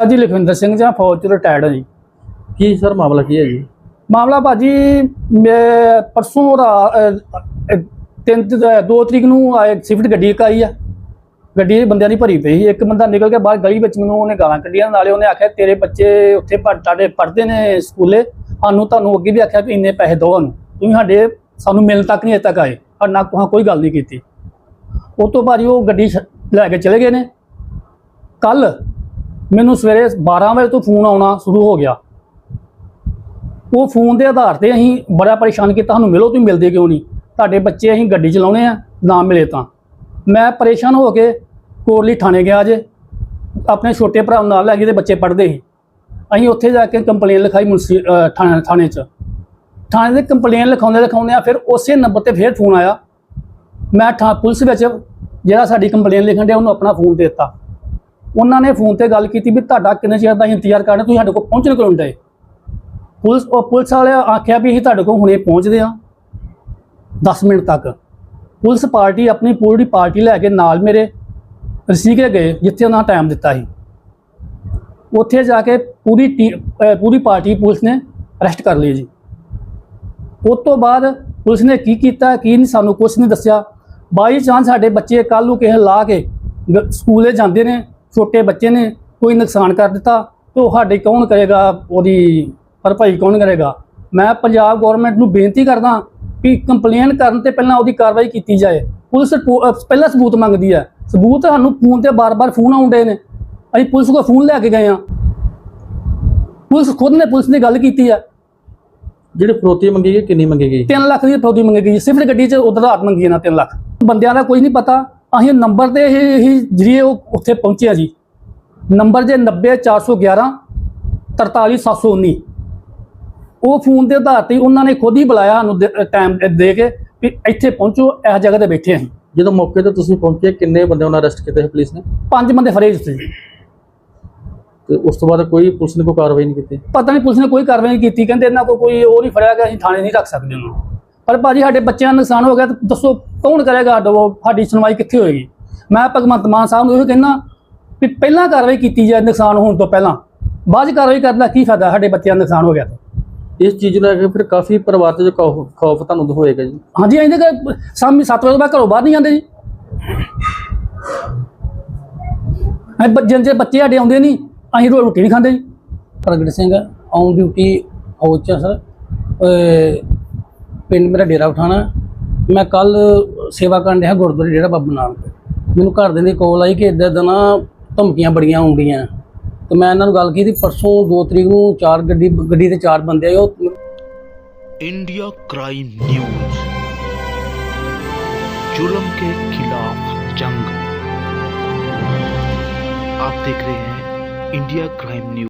ਜੀ ਲਖਵਿੰਦਰ ਸਿੰਘ ਜਾਂ ਫੌਜ ਚ ਰਿਟਾਇਰਡ ਹਾਂ ਜੀ। ਕੀ ਸਰ ਮਾਮਲਾ ਕੀ ਹੈ ਜੀ? ਮਾਮਲਾ ਭਾਜੀ ਮੈਂ ਪਰਸੋਂ ਅਹ, ਤਿੰਨ ਦੋ ਤਰੀਕ ਨੂੰ ਆਏ ਸਿਫਟ ਗੱਡੀ ਇੱਕ ਆਈ ਆ। ਗੱਡੀ ਬੰਦਿਆਂ ਦੀ ਭਰੀ ਪਈ ਇੱਕ ਬੰਦਾ ਨਿਕਲ ਕੇ ਬਾਹਰ ਗਲੀ ਵਿੱਚ ਮੈਨੂੰ ਉਹਨੇ ਗਾਲਾਂ ਕੱਢੀਆਂ ਨਾਲੇ ਉਹਨੇ ਆਖਿਆ ਤੇਰੇ ਬੱਚੇ ਉੱਥੇ ਤੁਹਾਡੇ ਪੜ੍ਹਦੇ ਨੇ ਸਕੂਲੇ। ਸਾਨੂੰ ਤੁਹਾਨੂੰ ਅੱਗੇ ਵੀ ਆਖਿਆ ਕਿ ਇੰਨੇ ਪੈਸੇ ਦਿਓ ਸਾਨੂੰ। ਤੁਸੀਂ ਸਾਡੇ ਸਾਨੂੰ ਮਿਲਣ ਤੱਕ ਨਹੀਂ ਅਜੇ ਤੱਕ ਆਏ। ਪਰ ਨਾ ਕੋਹਾਂ ਕੋਈ ਗੱਲ ਨਹੀਂ ਕੀਤੀ। ਉਹ ਤੋਂ ਭਾਜੀ ਉਹ ਗੱਡੀ ਲੈ ਕੇ ਚਲੇ ਗਏ ਨੇ। ਕੱਲ ਮੈਨੂੰ ਸਵੇਰੇ 12 ਵਜੇ ਤੋਂ ਫੋਨ ਆਉਣਾ ਸ਼ੁਰੂ ਹੋ ਗਿਆ। ਉਹ ਫੋਨ ਦੇ ਆਧਾਰ ਤੇ ਅਸੀਂ ਬੜਾ ਪਰੇਸ਼ਾਨ ਕੀਤਾ ਤੁਹਾਨੂੰ ਮਿਲੋ ਤੁਸੀਂ ਮਿਲਦੇ ਕਿਉਂ ਨਹੀਂ? ਤੁਹਾਡੇ ਬੱਚੇ ਅਸੀਂ ਗੱਡੀ ਚਲਾਉਣੇ ਆ, ਨਾ ਮਿਲੇ ਤਾਂ। ਮੈਂ ਪਰੇਸ਼ਾਨ ਹੋ ਕੇ ਕੋਰਲੀ ਥਾਣੇ ਗਿਆ ਜੇ, ਆਪਣੇ ਛੋਟੇ ਭਰਾ ਨੂੰ ਨਾਲ ਲੈ ਕੇ ਤੇ ਬੱਚੇ ਪੜ੍ਹਦੇ ਸੀ। ਅਸੀਂ ਉੱਥੇ ਜਾ ਕੇ ਕੰਪਲੇਨ ਲਿਖਾਈ ਮੁਨਸੀ ਥਾਣੇ ਥਾਣੇ 'ਚ। ਥਾਣੇ ਦੇ ਕੰਪਲੇਨ ਲਿਖਾਉਂਦੇ ਲਿਖਾਉਂਦੇ ਆ, ਫਿਰ ਉਸੇ ਨੰਬਰ ਤੇ ਫਿਰ ਫੋਨ ਆਇਆ। ਮੈਂ ਥਾਂ ਪੁਲਿਸ ਵਿੱਚ ਜਿਹੜਾ ਸਾਡੀ ਕੰਪਲੇਨ ਲਿਖਣ ਡਿਆ, ਉਹਨੂੰ ਆਪਣਾ ਫੋਨ ਦੇ ਦਿੱਤਾ। ਉਹਨਾਂ ਨੇ ਫੋਨ ਤੇ ਗੱਲ ਕੀਤੀ ਵੀ ਤੁਹਾਡਾ ਕਿੰਨੇ ਚਿਰ ਦਾ ਇੰਤਜ਼ਾਰ ਕਰਨਾ, ਤੁਸੀਂ ਸਾਡੇ ਕੋਲ ਪਹੁੰਚਣ ਕਿਉਂ ਡਏ? ਪੁਲਿਸ, ਉਹ ਪੁਲਿਸ ਵਾਲੇ ਆਖਿਆ ਵੀ ਅਸੀਂ ਤੁਹਾਡੇ ਕੋਲ ਹੁਣੇ ਪਹੁੰਚਦੇ ਹਾਂ 10 ਮਿੰਟ ਤੱਕ। ਪੁਲਿਸ ਪਾਰਟੀ ਆਪਣੀ ਪੂਰੀ ਪਾਰਟੀ ਲੈ ਕੇ ਨਾਲ ਮੇਰੇ ਰਸੀਕੇ ਗਏ, ਜਿੱਥੇ ਉਹਨਾਂ ਟਾਈਮ ਦਿੱਤਾ ਸੀ। ਉੱਥੇ ਜਾ ਕੇ ਪੂਰੀ ਟੀ- ਪੂਰੀ ਪਾਰਟੀ ਪੁਲਿਸ ਨੇ ਅਰੈਸਟ ਕਰ ਲਈ ਜੀ। ਉਸ ਤੋਂ ਬਾਅਦ ਪੁਲਿਸ ਨੇ ਕੀ ਕੀਤਾ, ਕੀ ਨਹੀਂ ਸਾਨੂੰ ਕੁਝ ਨਹੀਂ ਦੱਸਿਆ। ਬਾਈ ਚਾਂਸ ਸਾਡੇ ਬੱਚੇ ਕੱਲ ਨੂੰ ਕਿਸੇ ਲਾ ਕੇ ਗ- ਸਕੂਲੇ ਜਾਂਦੇ ਨੇ ਛੋਟੇ ਬੱਚੇ ਨੇ ਕੋਈ ਨੁਕਸਾਨ ਕਰ ਦਿੱਤਾ ਤੇ ਉਹ ਸਾਡੇ ਕੌਣ ਕਰੇਗਾ ਉਹਦੀ ਭਰਪਾਈ ਕੌਣ ਕਰੇਗਾ? ਮੈਂ ਪੰਜਾਬ ਗਵਰਨਮੈਂਟ ਨੂੰ ਬੇਨਤੀ ਕਰਦਾ ਕਿ ਕੰਪਲੇਨ ਕਰਨ ਤੇ ਪਹਿਲਾਂ ਉਹਦੀ ਕਾਰਵਾਈ ਕੀਤੀ ਜਾਏ। ਪੁਲਿਸ ਪਹਿਲਾਂ ਸਬੂਤ ਮੰਗਦੀ ਹੈ। ਸਬੂਤ ਸਾਨੂੰ ਫੋਨ ਤੇ ਬਾਰ-ਬਾਰ ਫੋਨ ਆਉਂਦੇ ਨੇ। ਅਸੀਂ ਪੁਲਿਸ ਕੋਲ ਫੋਨ ਲੈ ਕੇ ਗਏ ਆ ਪੁਲਿਸ ਖੁਦ ਨੇ ਪੁਲਿਸ ਨੇ ਗੱਲ ਕੀਤੀ ਆ ਜਿਹੜੀ ਫਰੋਤੀ ਮੰਗੀ ਗਈ ਕਿੰਨੀ ਮੰਗੀ ਗਈ? 3 ਲੱਖ ਦੀ ਫਰੌਦੀ ਮੰਗੀ ਗਈ। ਸਿਫਟ ਗੱਡੀ 'ਚ ਉਧਰ ਰਾਤ ਮੰਗੀ ਇਹਨਾਂ 3 ਲੱਖ। ਬੰਦਿਆਂ ਦਾ ਕੋਈ ਨਹੀਂ ਪਤਾ। ਅਸੀਂ ਨੰਬਰ ਤੇ ਇਹ ਹੀ ਜਰੀਏ ਉਹ ਉੱਥੇ ਪਹੁੰਚਿਆ ਜੀ। ਨੰਬਰ ਜੇ 90411 43719 ਉਹ ਫੋਨ ਦੇ ਆਧਾਰ ਤੇ ਉਹਨਾਂ ਨੇ ਖੁਦ ਹੀ ਬੁਲਾਇਆ ਸਾਨੂੰ ਟਾਈਮ ਦੇ ਕੇ ਵੀ ਇੱਥੇ ਪਹੁੰਚੋ ਇਸ ਜਗ੍ਹਾ ਤੇ ਬੈਠੇ ਅਸੀਂ। ਜਦੋਂ ਮੌਕੇ ਤੇ ਤੁਸੀਂ ਪਹੁੰਚੇ ਕਿੰਨੇ ਬੰਦੇ ਉਹਨਾਂ ਅਰੈਸਟ ਕੀਤੇ ਸੀ ਪੁਲਿਸ ਨੇ? ਪੰਜ ਬੰਦੇ ਫੜੇ ਜਿੱਤੇ ਜੀ ਤੇ ਉਸ ਤੋਂ ਬਾਅਦ ਕੋਈ ਪੁਲਿਸ ਨੇ ਕੋਈ ਕਾਰਵਾਈ ਨਹੀਂ ਕੀਤੀ? ਪਤਾ ਨਹੀਂ ਪੁਲਿਸ ਨੇ ਕੋਈ ਕਾਰਵਾਈ ਨਹੀਂ ਕੀਤੀ ਕਹਿੰਦੇ ਇਹਨਾਂ ਕੋਲ ਕੋਈ ਉਹ ਨਹੀਂ ਫੜਿਆ ਗਿਆ ਅਸੀਂ ਥਾਣੇ ਨਹੀਂ ਰੱਖ ਸਕਦੇ ਉਹਨੂੰ ਪਰ ਭਾਜੀ ਸਾਡੇ ਬੱਚਿਆਂ ਦਾ ਨੁਕਸਾਨ ਹੋ ਗਿਆ ਤਾਂ ਦੱਸੋ ਕੌਣ ਕਰੇਗਾ ਸਾਡਾ ਉਹ ਸਾਡੀ ਸੁਣਵਾਈ ਕਿੱਥੇ ਹੋਏਗੀ? ਮੈਂ ਭਗਵੰਤ ਮਾਨ ਸਾਹਿਬ ਨੂੰ ਇਹ ਕਹਿੰਦਾ ਵੀ ਪਹਿਲਾਂ ਕਾਰਵਾਈ ਕੀਤੀ ਜਾਏ ਨੁਕਸਾਨ ਹੋਣ ਤੋਂ ਪਹਿਲਾਂ। ਬਾਅਦ 'ਚ ਕਾਰਵਾਈ ਕਰਨ ਦਾ ਕੀ ਫਾਇਦਾ ਸਾਡੇ ਬੱਚਿਆਂ ਦਾ ਨੁਕਸਾਨ ਹੋ ਗਿਆ ਤਾਂ? ਇਸ ਚੀਜ਼ ਨੂੰ ਲੈ ਕੇ ਫਿਰ ਕਾਫੀ ਪਰਿਵਾਰ ਤੇ ਜੋ ਖੌਫ ਤੁਹਾਨੂੰ ਹੋਏਗਾ ਜੀ। ਹਾਂਜੀ ਅਸੀਂ ਤਾਂ ਸ਼ਾਮੀ 7 ਵਜੇ ਤੋਂ ਬਾਅਦ ਘਰੋਂ ਬਾਹਰ ਨਹੀਂ ਜਾਂਦੇ ਜੀ। ਅਸੀਂ ਬੱਚੇ ਜੇ ਬੱਚੇ ਸਾਡੇ ਆਉਂਦੇ ਨਹੀਂ ਅਸੀਂ ਰੋਟੀ ਨਹੀਂ ਖਾਂਦੇ ਜੀ। ਪ੍ਰਗਟ ਸਿੰਘ ਔਨ ਡਿਊਟੀ ਫੌਜ 'ਚ ਸਰ ਪਿੰਡ ਮੇਰਾ ਡੇਰਾ ਉਠਾਣਾ ਮੈਂ ਕੱਲ ਸੇਵਾ ਕਰਨ ਰਿਹਾ ਗੁਰਦੁਆਰੇ ਡੇਰਾ ਬਾਬਾ ਨਾਨਕ ਮੈਨੂੰ ਘਰ ਦੇ ਦੀ ਕੋਲ ਆਈ ਕਿ ਇੱਦਾਂ ਦਾ ਨਾ ਧਮਕੀਆਂ ਬੜੀਆਂ ਆਉਂਦੀਆਂ ਤੇ ਮੈਂ ਇਹਨਾਂ ਨੂੰ ਗੱਲ ਕੀਤੀ ਪਰਸੋਂ 2 ਤਰੀਕ ਨੂੰ ਚਾਰ ਗੱਡੀ ਗੱਡੀ ਤੇ ਚਾਰ ਬੰਦੇ ਆਏ ਉਹ इंडिया क्राइम न्यूज जुल्म के खिलाफ जंग आप देख रहे हैं इंडिया क्राइम न्यूज